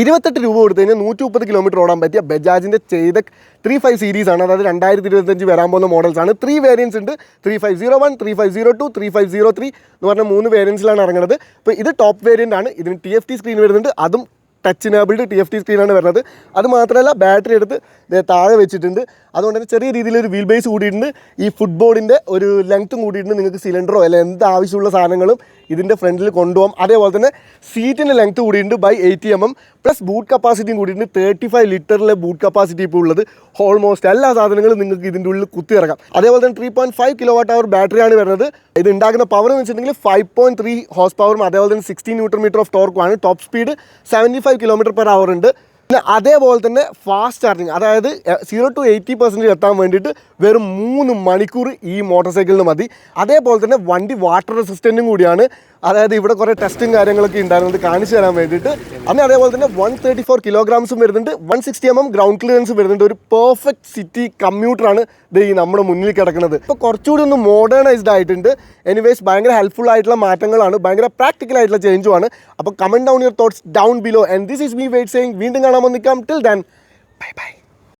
ഇരുപത്തെട്ട് രൂപ കൊടുത്തു കഴിഞ്ഞാൽ നൂറ്റി മുപ്പത് കിലോമീറ്റർ ഓടാൻ പറ്റിയ ബജാജിന്റെ ചെയ്തക് ത്രീ ഫൈവ് സീരീസ് ആണ്. അതായത് രണ്ടായിരത്തി ഇരുപത്തഞ്ച് വരാൻ പോകുന്ന മോഡൽസ് ആണ്. ത്രീ വേരിയൻസ് ഉണ്ട്. Three five zero one three five zero two three five zero three എന്ന് പറഞ്ഞ മൂന്ന് വേരിയൻസിലാണ് ഇറങ്ങുന്നത്. അപ്പോൾ ഇത് ടോപ്പ് വേരിയന്റ് ആണ്. ഇതിന് ടി എഫ് ടി സ്ക്രീൻ വരുന്നുണ്ട്. അതും touch enabled T F T സ്ക്രീനാണ് വരുന്നത്. അത് മാത്രമല്ല ബാറ്ററി എടുത്ത് താഴെ വെച്ചിട്ടുണ്ട്. അതുകൊണ്ട് തന്നെ ചെറിയ രീതിയിൽ ഒരു വീൽ ബേസ് കൂടിയിട്ടുണ്ട്. ഈ ഫുട്ബോളിന്റെ ഒരു ലെങ്ത്തും കൂടിയിട്ടുണ്ട്. നിങ്ങൾക്ക് സിലിണ്ടറോ അല്ലെങ്കിൽ എന്ത് ആവശ്യമുള്ള സാധനങ്ങളും ഇതിന്റെ ഫ്രണ്ടിൽ കൊണ്ടുപോകാം അതേപോലെ തന്നെ സീറ്റിന്റെ ലെങ്ത് കൂടിയിട്ടുണ്ട് by eighty M M plus boot കപ്പാസിറ്റിയും കൂടിയിട്ടുണ്ട്. തേർട്ടി ഫൈവ് ലിറ്ററിലെ ബൂട്ട് കപ്പാസിറ്റി ഇപ്പോൾ ഉള്ളത്. ഓൾമോസ്റ്റ് എല്ലാ സാധനങ്ങളും നിങ്ങൾക്ക് ഇതിന്റെ ഉള്ളിൽ കുത്തി ഇറക്കാം. അതേപോലെ തന്നെ three point five kilo watt hour ബാറ്ററിയാണ് വരുന്നത്. ഇത് ഉണ്ടാക്കുന്ന പവർ എന്ന് വെച്ചിട്ടുണ്ടെങ്കിൽ ഫൈവ് പോയിന്റ് ത്രീ ഹോസ് പവറും അതേപോലെ തന്നെ sixteen newton metre of ടോർക്കുമാണ് top speed seventy five kilometre per hour ഉണ്ട്. അതേപോലെ തന്നെ ഫാസ്റ്റ് ചാർജിങ് അതായത് സീറോ ടു എയ്റ്റി പെർസെന്റ് എത്താൻ വേണ്ടിയിട്ട് വെറും മൂന്ന് മണിക്കൂർ ഈ മോട്ടോർ സൈക്കിളിന് മതി. അതേപോലെ തന്നെ വണ്ടി വാട്ടർ റെസിസ്റ്റന്റും കൂടിയാണ്. അതായത് ഇവിടെ കുറേ ടെസ്റ്റും കാര്യങ്ങളൊക്കെ ഉണ്ടായിരുന്നത് കാണിച്ചു തരാൻ വേണ്ടിയിട്ട്. അന്ന് അതേപോലെ തന്നെ വൺ തേർട്ടി ഫോർ കിലോഗ്രാംസും വരുന്നുണ്ട്. One sixty M M ground ക്ലിയറൻസും വരുന്നുണ്ട്. ഒരു പെർഫെക്റ്റ് സിറ്റി കമ്പ്യൂട്ടറാണ് ഇത് ഈ നമ്മുടെ മുന്നിൽ കിടക്കുന്നത്. ഇപ്പോൾ കുറച്ചുകൂടി ഒന്ന് മോഡേണൈസ്ഡ് ആയിട്ടുണ്ട്. എനിവേസ് ഭയങ്കര ഹെൽപ്ഫുൾ ആയിട്ടുള്ള മാറ്റങ്ങളാണ്. ഭയങ്കര പ്രാക്ടിക്കൽ ആയിട്ടുള്ള ചേഞ്ചുമാണ് അപ്പോൾ comment down your thoughts down below and this is me wait saying വീണ്ടും കാണാൻ നിൽക്കാം ടിൽ ദാൻ ബൈ ബൈ